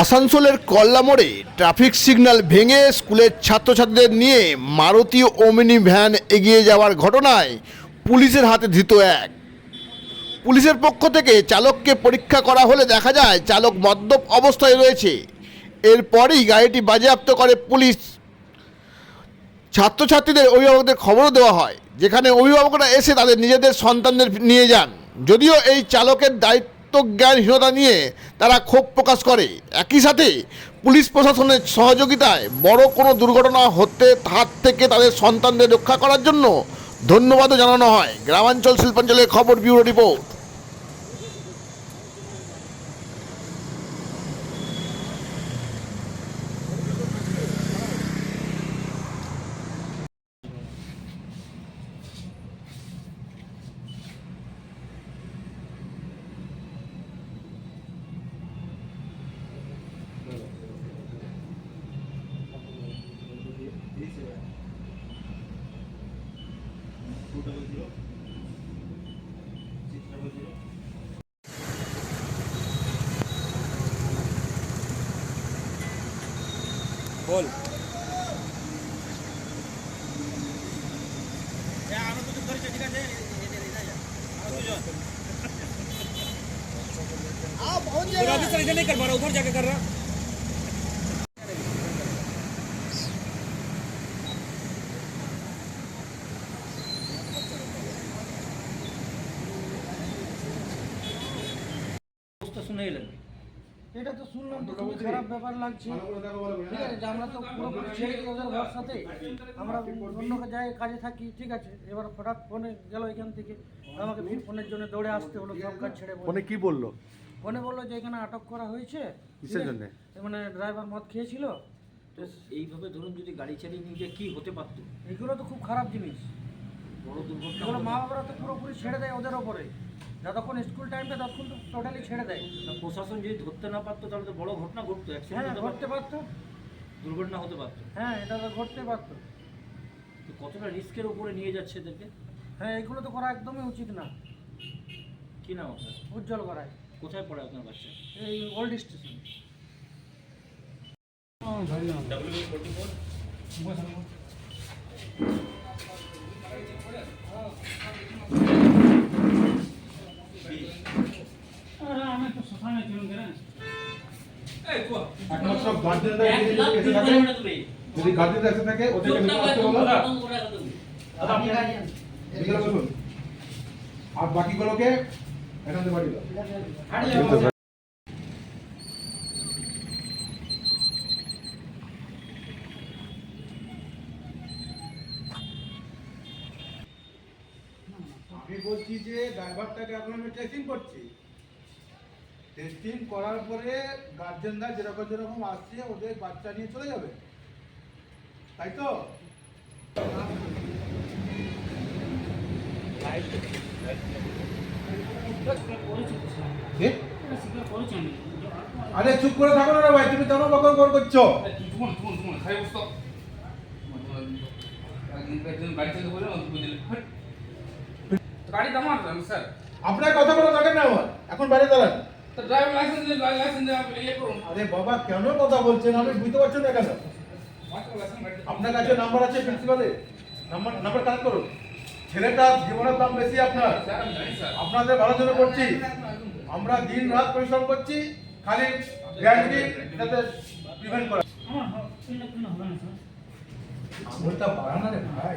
আসানসোলের কল্লা মোড়ে ট্রাফিক সিগন্যাল ভেঙে স্কুলের ছাত্রছাত্রীদের নিয়ে মারুতি ওমিনি ভ্যান এগিয়ে যাওয়ার ঘটনায় পুলিশের হাতে ধৃত এক। পুলিশের পক্ষ থেকে চালককে পরীক্ষা করা হলে দেখা যায় চালক মদ্যপ অবস্থায় রয়েছে। এরপরই গাড়িটি বাজেয়াপ্ত করে পুলিশ। ছাত্রছাত্রীদের অভিভাবকদের খবরও দেওয়া হয়, যেখানে অভিভাবকরা এসে তাদের নিজেদের সন্তানদের নিয়ে যান। যদিও এই চালকের দায়িত্ব জ্ঞানহীনতা নিয়ে তারা ক্ষোভ প্রকাশ করে। একই সাথে পুলিশ প্রশাসনের সহযোগিতায় বড় কোনো দুর্ঘটনা হতে হাত থেকে তাদের সন্তানদের রক্ষা করার জন্য ধন্যবাদও জানানো হয়। গ্রামাঞ্চল শিল্পাঞ্চলের খবর ব্যুরো রিপোর্ট। बोल। आप तो नहीं कर पा रहा उधर जाके कर रहा। শুনে এলেন। এটা তো শুনলাম তো খুবই খারাপ ব্যাপার লাগছে। ঠিক আছে যে আমরা তো পুরোপুরি ছেড়ে দিই ওদের ভরসাতে আমরা অন্য জায়গায় কাজে থাকি ঠিক আছে। এবার হঠাৎ ফোনে গেল এখান থেকে। আমাকে ফির ফোনের জন্য দৌড়ে আসতে হলো সব কাজ ছেড়ে। ফোনে কি বলল? ফোনে বলল যে এখানে আটক করা হয়েছে? মানে ড্রাইভার মদ খেয়েছিল। তো এইভাবে ধরুন যদি গাড়ি চালিয়ে নিয়ে গিয়ে কি হতে পারতো? এগুলো তো খুব খারাপ জিনিস। এগুলো। মা বাবারা তো পুরোপুরি ছেড়ে দেয় ওদের ওপরে। যতক্ষণ স্কুল টাইমটা ততক্ষণ তো টোটালি ছেড়ে দেয়। তা প্রশাসন যদি ধরতে না পারতো তাহলে তো বড় ঘটনা ঘটতো হ্যাঁ অ্যাক্সিডেন্ট ঘটতে পারতো। দুর্ঘটনা হতে পারতো। হ্যাঁ এটা তো ঘটতে পারতো। তো কতটা রিস্কের উপরে নিয়ে যাচ্ছে এদেরকে? হ্যাঁ এগুলো তো করা একদমই উচিত না। কি নাম আপনার? উজ্জ্বল করায় কোথায় পড়ে আপনার বাচ্চা? এই ওল্ড স্টেশন একমাত্র গার্জেনরা যদি যদি গার্জেনরা এসে থাকে ওদেরকে নিতে আসতে বলো বিকেলে বসুন আর বাকিগুলোকে এখান থেকে বাড়ি দাও আমি বলছি যে ড্রাইভারটাকে এখন আমি টেস্টিং করছি। টেস্টিং করার পরে গার্জেনরা যেরকম যেরকম আসছে ওদের বাচ্চা নিয়ে চলে যাবে। তাই তো? আরে চুপ করে থাকো না ভাই তুমি কেন বকর বকর করছ। গাড়ি দামার স্যার। আপনার কথা বলা থাকে না আমার। এখন বাইরে দাঁড়ান। তো ড্রাইভার লাইসেন্স লাইসেন্স আপনি ইয়ে করুন। আরে বাবা কেন কথা বলছেন? আমি বুঝতে পারছি না কেন। আপনার কাছে নাম্বার আছে প্রিন্সিপালে নাম্বার নাম্বার কালেক্ট করুন। ছেলেটা জীবনের দাম বেশি আপনার। Sir sir. আপনাদের ভালো জন্য করছি। আমরা দিন রাত পরিশ্রম করছি। খালি গ্যারান্টি যাতে প্রিভেন্ট করা। আঙুলটা বাড়ানো রে ভাই।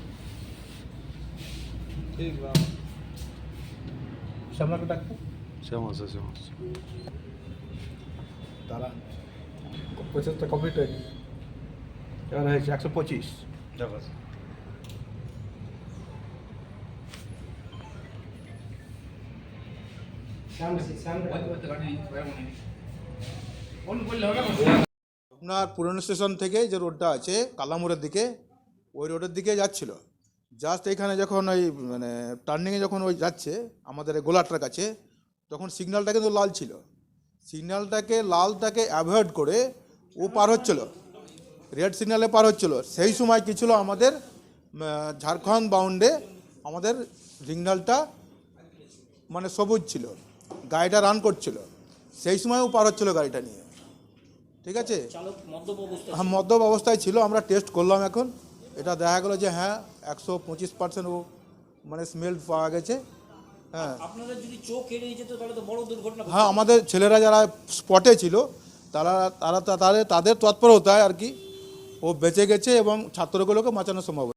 ঠিক বাবা শ্যামলাকে ডাকবো শ্যাম আছে শ্যাম আছে তারা পঁচিশটা কমপ্লিট হয়নি এবার হয়েছে একশো পঁচিশ আপনার পুরনো স্টেশন থেকে যে রোডটা আছে কালামুরের দিকে, ওই রোডের দিকে যাচ্ছিল। জাস্ট এখানে যখন ওই মানে টার্নিংয়ে যখন ওই যাচ্ছে আমাদের গোলাটার কাছে তখন সিগন্যালটা কিন্তু লাল ছিল। সিগন্যালটাকে লালটাকে অ্যাভয়েড করে ও পার হচ্ছিল। রেড সিগন্যালে পার হচ্ছিল। সেই সময় কী ছিল আমাদের ঝাড়খণ্ড বাউন্ডে আমাদের সিগন্যালটা মানে সবুজ ছিল। গাড়িটা রান করছিল। সেই সময়ও পার হচ্ছিল গাড়িটা নিয়ে। ঠিক আছে? হ্যাঁ মদ্যপ অবস্থায় ছিল। আমরা টেস্ট করলাম এখন। এটা দেখা গেলো যে হ্যাঁ একশো পঁচিশ পার্সেন্ট ও মানে স্মেল পাওয়া গেছে। হ্যাঁ। আপনারা যদি চোখ এড়িয়ে যেত তাহলে তো বড় দুর্ঘটনা হ্যাঁ আমাদের ছেলেরা যারা স্পটে ছিল তারা তারা তাদের তাদের তৎপরতায় আর কি ও বেঁচে গেছে এবং ছাত্রগুলোকে বাঁচানো সম্ভব